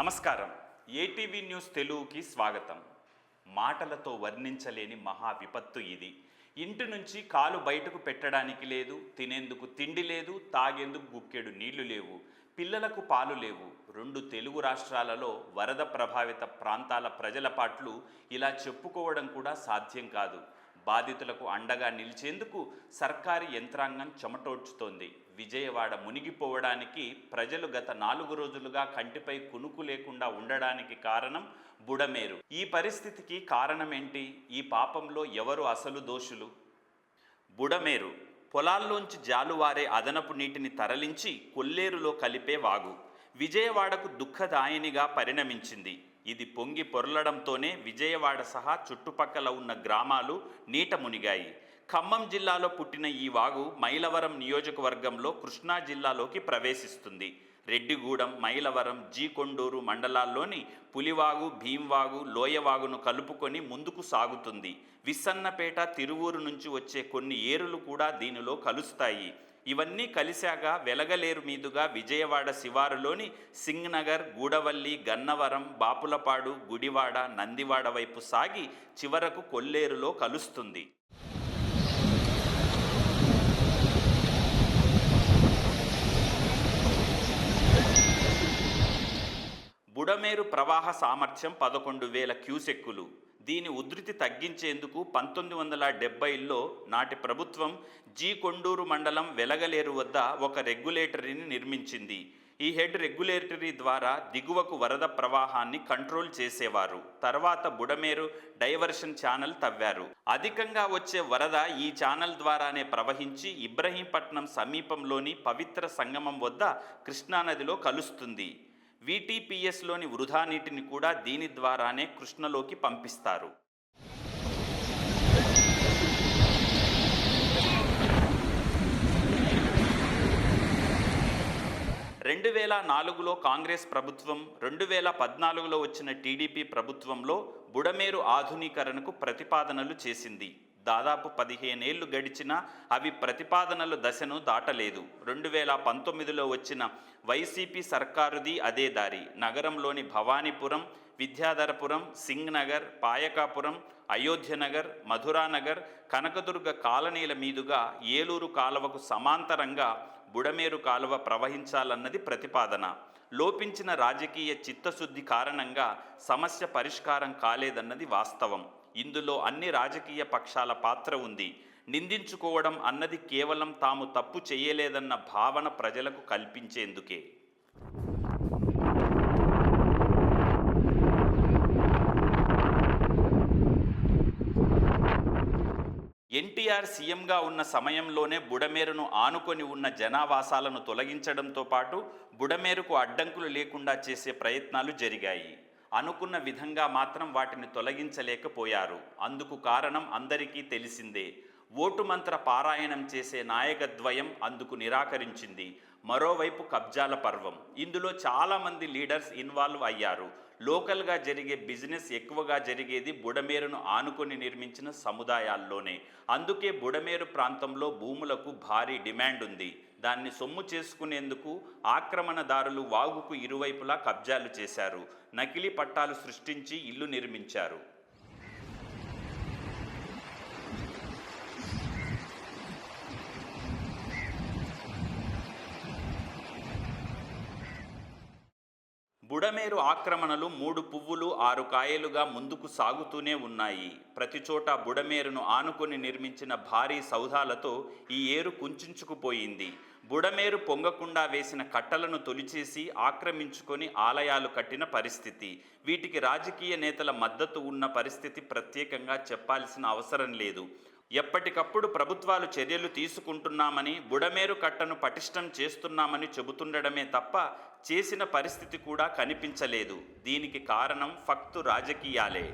నమస్కారం. ATV news తెలుగుకి స్వాగతం. మాటలతో వర్ణించలేని మహా విపత్తు ఇది. ఇంటి నుంచి కాలు బయటకు పెట్టడానికి లేదు తినేందుకు తిండి లేదు తాగేందుకు గుక్కెడు నీళ్ళు లేవు పిల్లలకు పాలు లేవు. రెండు తెలుగు రాష్ట్రాలలో వరద ప్రభావిత ప్రాంతాల ప్రజల పాట్లు ఇలా చెప్పుకోవడం కూడా సాధ్యం కాదు. బాధితులకు అండగా నిలిచేందుకు సర్కారు యంత్రాంగం చెమటోడ్చుతోంది. విజయవాడ మునిగిపోవడానికి ప్రజలు గత నాలుగు రోజులుగా కంటిపై కునుకు లేకుండా ఉండడానికి కారణం బుడమేరు. ఈ పరిస్థితికి కారణం ఏంటి ఈ పాపంలో ఎవరు అసలు దోషులు? బుడమేరు పొలాల్లోంచి జాలువారే అదనపు నీటిని తరలించి కొల్లేరులో కలిపే వాగు. విజయవాడకు దుఃఖదాయినిగా పరిణమించింది. ఇది పొంగి పొరలడంతోనే విజయవాడ సహా చుట్టుపక్కల ఉన్న గ్రామాలు నీట మునిగాయి. ఖమ్మం జిల్లాలో పుట్టిన ఈ వాగు మైలవరం నియోజకవర్గంలో కృష్ణా జిల్లాలోకి ప్రవేశిస్తుంది. రెడ్డిగూడెం మైలవరం జీ కొండూరు మండలాల్లోని పులివాగు భీంవాగు లోయవాగును కలుపుకొని ముందుకు సాగుతుంది. విస్సన్నపేట తిరువూరు నుంచి వచ్చే కొన్ని ఏరులు కూడా దీనిలో కలుస్తాయి. ఇవన్నీ కలిశాక వెలగలేరు మీదుగా విజయవాడ శివారులోని సింగ్నగర్ గూడవల్లి గన్నవరం బాపులపాడు గుడివాడ నందివాడ వైపు సాగి చివరకు కొల్లేరులో కలుస్తుంది. బుడమేరు ప్రవాహ సామర్థ్యం పదకొండు వేల క్యూసెక్కులు. దీని ఉధృతి తగ్గించేందుకు పంతొమ్మిది వందల డెబ్బైలో నాటి ప్రభుత్వం జీ కొండూరు మండలం వెలగలేరు వద్ద ఒక రెగ్యులేటరీని నిర్మించింది. ఈ హెడ్ రెగ్యులేటరీ ద్వారా దిగువకు వరద ప్రవాహాన్ని కంట్రోల్ చేసేవారు. తర్వాత బుడమేరు డైవర్షన్ ఛానల్ తవ్వారు. అధికంగా వచ్చే వరద ఈ ఛానల్ ద్వారానే ప్రవహించి ఇబ్రహీంపట్నం సమీపంలోని పవిత్ర సంగమం వద్ద కృష్ణానదిలో కలుస్తుంది. వీటీపీఎస్లోని వృధా నీటిని కూడా దీని ద్వారానే కృష్ణలోకి పంపిస్తారు. రెండు వేల నాలుగులో కాంగ్రెస్ ప్రభుత్వం రెండు వేల పద్నాలుగులో వచ్చిన టీడీపీ ప్రభుత్వంలో బుడమేరు ఆధునీకరణకు ప్రతిపాదనలు చేసింది. దాదాపు పదిహేనేళ్ళు గడిచినా అవి ప్రతిపాదనల దశను దాటలేదు. రెండు వేల పంతొమ్మిదిలో వచ్చిన వైసీపీ సర్కారుది అదే దారి. నగరంలోని భవానీపురం విద్యాధరపురం సింగ్ నగర్ పాయకాపురం అయోధ్యనగర్ మధురానగర్ కనకదుర్గ కాలనీల మీదుగా ఏలూరు కాలువకు సమాంతరంగా బుడమేరు కాలువ ప్రవహించాలన్నది ప్రతిపాదన. లోపించిన రాజకీయ చిత్తశుద్ధి కారణంగా సమస్య పరిష్కారం కాలేదన్నది వాస్తవం. ఇందులో అన్ని రాజకీయ పక్షాల పాత్ర ఉంది. నిందించుకోవడం అన్నది కేవలం తాము తప్పు చేయలేదన్న భావన ప్రజలకు కల్పించేందుకే. ఎన్టీఆర్ సీఎంగా ఉన్న సమయంలోనే బుడమేరును ఆనుకొని ఉన్న జనావాసాలను తొలగించడంతో పాటు బుడమేరుకు అడ్డంకులు లేకుండా చేసే ప్రయత్నాలు జరిగాయి. అనుకున్న విధంగా మాత్రం వాటిని తొలగించలేకపోయారు. అందుకు కారణం అందరికీ తెలిసిందే. ఓటు మంత్ర పారాయణం చేసే నాయకద్వయం అందుకు నిరాకరించింది. మరోవైపు కబ్జాల పర్వం. ఇందులో చాలామంది లీడర్స్ ఇన్వాల్వ్ అయ్యారు. లోకల్గా జరిగే బిజినెస్ ఎక్కువగా జరిగేది బుడమేరును ఆనుకొని నిర్మించిన సముదాయాల్లోనే. అందుకే బుడమేరు ప్రాంతంలో భూములకు భారీ డిమాండ్ ఉంది. దాన్ని సొమ్ము చేసుకునేందుకు ఆక్రమణదారులు వాగుకు ఇరువైపులా కబ్జాలు చేశారు. నకిలీ పట్టాలు సృష్టించి ఇల్లు నిర్మించారు. బుడమేరు ఆక్రమణలు మూడు పువ్వులు ఆరు కాయలుగా ముందుకు సాగుతూనే ఉన్నాయి. ప్రతి చోట బుడమేరును ఆనుకొని నిర్మించిన భారీ సౌధాలతో ఈ ఏరు కుంచుకుపోయింది. బుడమేరు పొంగకుండా వేసిన కట్టలను తొలిచేసి ఆక్రమించుకొని ఆలయాలు కట్టిన పరిస్థితి. వీటికి రాజకీయ నేతల మద్దతు ఉన్న పరిస్థితి ప్రత్యేకంగా చెప్పాల్సిన అవసరం లేదు. ఎప్పటికప్పుడు ప్రభుత్వాలు చర్యలు తీసుకుంటున్నామని బుడమేరు కట్టను పటిష్టం చేస్తున్నామని చెబుతుండడమే తప్ప చేసిన పరిస్థితి కూడా కనిపించలేదు. దీనికి కారణం ఫక్తు రాజకీయాలే.